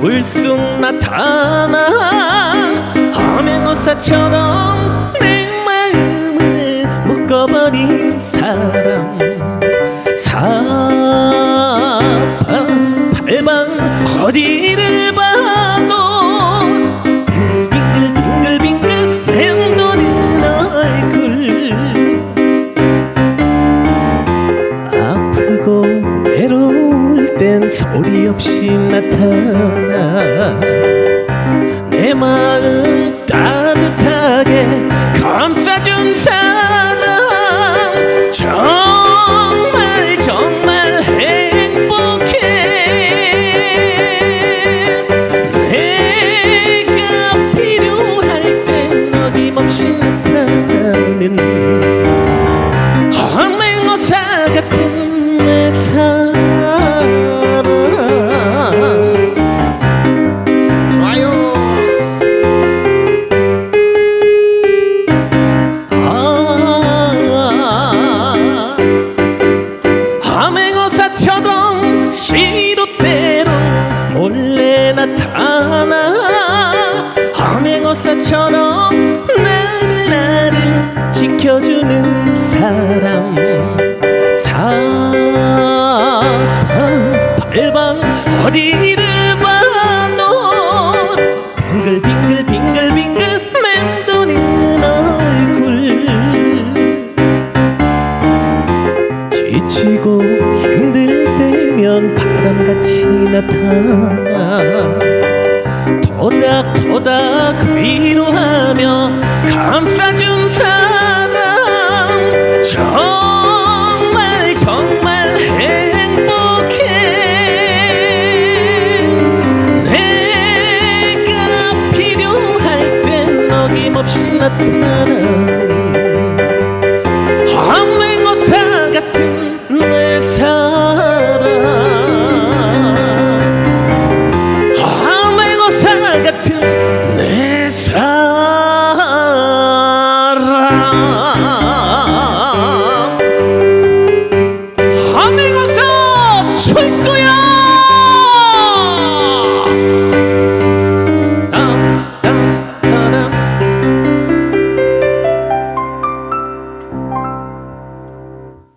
불쑥 나타나 암행어사처럼 땐 소리 없이 나타나. 내 마음 따뜻하게 감싸준 사람. 정말 정말 행복해. 내가 필요할 땐 어김없이 암행어사처럼 시로때로 몰래 나타나 암행어사처럼 나를 나를 지켜주는 사람. 사방 팔방 어디를 봐도 빙글빙글 빙글빙글 맴도 지치고 힘들 때면 바람같이 나타나. 토닥토닥 위로하며 감싸준 사람. 정말 정말 행복해. 내가 필요할 땐 어김없이 나타나.